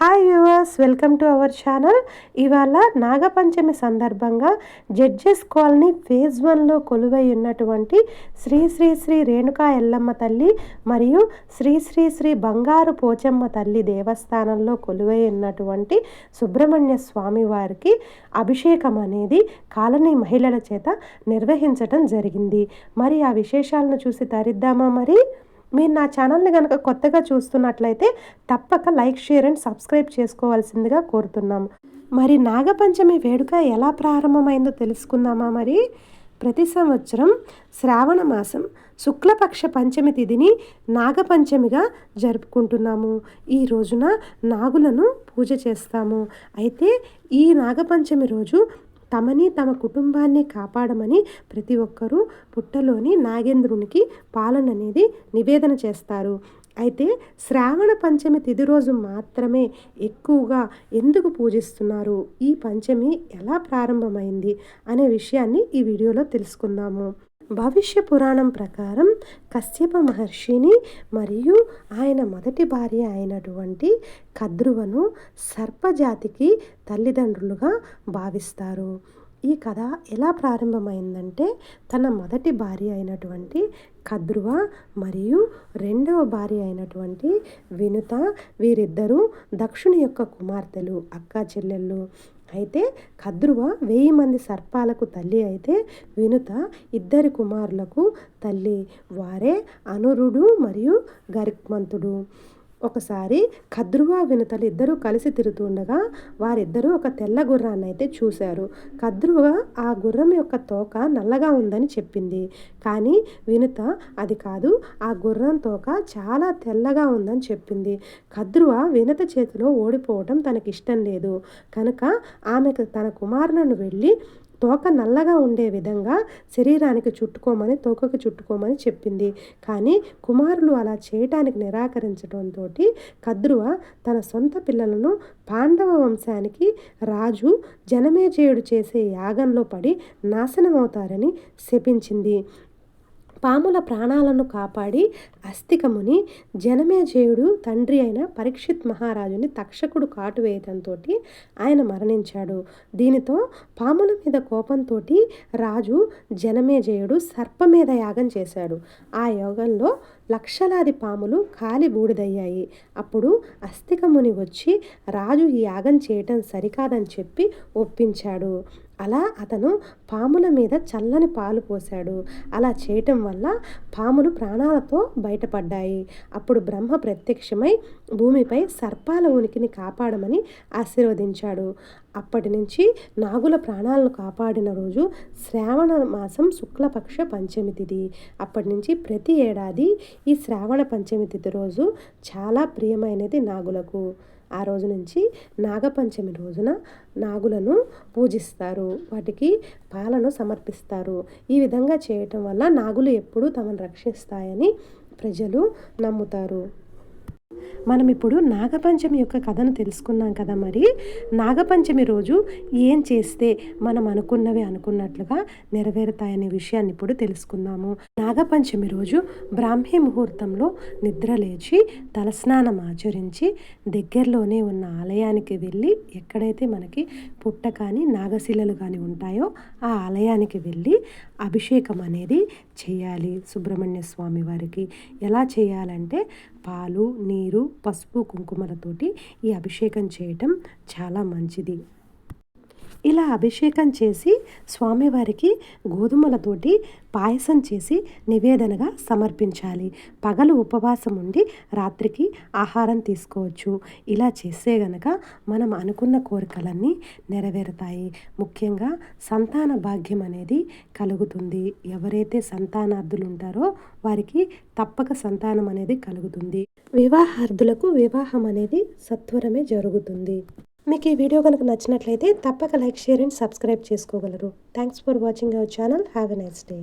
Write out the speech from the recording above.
Hi viewers welcome to our channel ఇవాళ నాగపంచమి సందర్భంగా judges colony phase వన్లో కొలువై ఉన్నటువంటి శ్రీ శ్రీ శ్రీ రేణుకా ఎల్లమ్మ తల్లి మరియు శ్రీ శ్రీ శ్రీ బంగారు పోచమ్మ తల్లి దేవస్థానంలో కొలువై ఉన్నటువంటి సుబ్రహ్మణ్య స్వామి వారికి అభిషేకం అనేది కాలనీ మహిళల చేత నిర్వహించటం జరిగింది. మరి ఆ విశేషాలను చూసి తరిద్దామా మరి? మీరు నా ఛానల్ని కనుక కొత్తగా చూస్తున్నట్లయితే తప్పక లైక్ షేర్ అండ్ సబ్స్క్రైబ్ చేసుకోవాల్సిందిగా కోరుతున్నాము మరి నాగపంచమి వేడుక ఎలా ప్రారంభమైందో తెలుసుకుందామా మరి? ప్రతి సంవత్సరం శ్రావణ మాసం శుక్లపక్ష పంచమి తిథిని నాగపంచమిగా జరుపుకుంటున్నాము. ఈ రోజున నాగులను పూజ చేస్తాము. అయితే ఈ నాగపంచమి రోజు తమని తమ కుటుంబాన్ని కాపాడమని ప్రతి ఒక్కరూ పుట్టలోని నాగేంద్రునికి పాలన అనేది నివేదన చేస్తారు. అయితే శ్రావణ పంచమి తిది రోజు మాత్రమే ఎక్కువగా ఎందుకు పూజిస్తున్నారు? ఈ పంచమి ఎలా ప్రారంభమైంది? అనే విషయాన్ని ఈ వీడియోలో తెలుసుకుందాము. భవిష్య పురాణం ప్రకారం కశ్యప మహర్షిని మరియు ఆయన మొదటి భార్య అయినటువంటి కద్రువను సర్పజాతికి తల్లిదండ్రులుగా భావిస్తారు. ఈ కథ ఎలా ప్రారంభమైందంటే తన మొదటి భార్య అయినటువంటి కద్రువ మరియు రెండవ భార్య అయినటువంటి వినుత వీరిద్దరూ దక్షుని యొక్క కుమార్తెలు అక్కా చెల్లెళ్ళు. అయితే కద్రువ వెయ్యి మంది సర్పాలకు తల్లి అయితే వినుత ఇద్దరి కుమారులకు తల్లి. వారే అనురుడు మరియు గరిక్మంతుడు. ఒకసారి కద్రువ వినతలు ఇద్దరూ కలిసి తిరుగుతుండగా వారిద్దరూ ఒక తెల్ల గుర్రాన్ని అయితే చూశారు. కద్రువ ఆ గుర్రం యొక్క తోక నల్లగా ఉందని చెప్పింది. కానీ వినత అది కాదు ఆ గుర్రం తోక చాలా తెల్లగా ఉందని చెప్పింది. కద్రువ వినత చేతిలో ఓడిపోవటం తనకిష్టం లేదు. కనుక ఆమెకు తన కుమారులను వెళ్ళి తోక నల్లగా ఉండే విధంగా శరీరానికి చుట్టుకోమని తోకకు చుట్టుకోమని చెప్పింది. కానీ కుమారులు అలా చేయటానికి నిరాకరించడంతో కద్రువ తన సొంత పిల్లలను పాండవ వంశానికి రాజు జనమేజయుడు చేసే యాగంలో పడి నాశనమవుతారని శపించింది. పాముల ప్రాణాలను కాపాడి అస్థికముని జనమేజయుడు తండ్రి అయిన పరీక్షిత్ మహారాజుని తక్షకుడు కాటు వేయడంతో ఆయన మరణించాడు. దీనితో పాముల మీద కోపంతో రాజు జనమేజయుడు సర్పమేధ యాగం చేశాడు. ఆ యోగంలో లక్షలాది పాములు కాలి బూడిదయ్యాయి. అప్పుడు అస్థికముని వచ్చి రాజు ఈ యాగం చేయటం సరికాదని చెప్పి ఒప్పించాడు. అలా అతను పాముల మీద చల్లని పాలు పోశాడు. అలా చేయటం వల్ల పాములు ప్రాణాలతో బయటపడ్డాయి. అప్పుడు బ్రహ్మ ప్రత్యక్షమై భూమిపై సర్పాల ఉనికిని కాపాడమని ఆశీర్వదించాడు. అప్పటి నుంచి నాగుల ప్రాణాలను కాపాడిన రోజు శ్రావణ మాసం శుక్లపక్ష పంచమి తిథి అప్పటి నుంచి ప్రతి ఏడాది ఈ శ్రావణ పంచమి తిథి రోజు చాలా ప్రియమైనది నాగులకు. ఆ రోజు నుంచి నాగపంచమి రోజున నాగులను పూజిస్తారు. వాటికి పాలను సమర్పిస్తారు. ఈ విధంగా చేయటం వల్ల నాగులు ఎప్పుడూ తమను రక్షిస్తాయని ప్రజలు నమ్ముతారు. మనం ఇప్పుడు నాగపంచమి యొక్క కథను తెలుసుకున్నాం కదా మరి. నాగపంచమి రోజు ఏం చేస్తే మనం అనుకున్నవి అనుకున్నట్లుగా నెరవేరుతాయనే విషయాన్ని ఇప్పుడు తెలుసుకుందాము. నాగపంచమి రోజు బ్రాహ్మీ ముహూర్తంలో నిద్ర లేచి తలస్నానం ఆచరించి దగ్గరలోనే ఉన్న ఆలయానికి వెళ్ళి ఎక్కడైతే మనకి పుట్ట కానీ నాగశిలలు కానీ ఉంటాయో ఆ ఆలయానికి వెళ్ళి అభిషేకం అనేది చేయాలి సుబ్రహ్మణ్య స్వామి వారికి. ఎలా చేయాలంటే పాలు నీరు పసుపు కుంకుమలతోటి ఈ అభిషేకం చేయటం చాలా మంచిది. ఇలా అభిషేకం చేసి స్వామివారికి గోధుమలతోటి పాయసం చేసి నివేదనగా సమర్పించాలి. పగలు ఉపవాసం ఉండి రాత్రికి ఆహారం తీసుకోవచ్చు. ఇలా చేస్తే గనక మనం అనుకున్న కోరికలన్నీ నెరవేరుతాయి. ముఖ్యంగా సంతాన భాగ్యం అనేది కలుగుతుంది. ఎవరైతే సంతానార్థులు ఉంటారో వారికి తప్పక సంతానం అనేది కలుగుతుంది. వివాహార్థులకు వివాహం అనేది సత్వరమే జరుగుతుంది. మీకు ఈ వీడియో కనుక నచ్చినట్లయితే తప్పక లైక్ షేర్ అండ్ సబ్స్క్రైబ్ చేసుకోగలరు. Thanks for watching our channel. Have a nice day.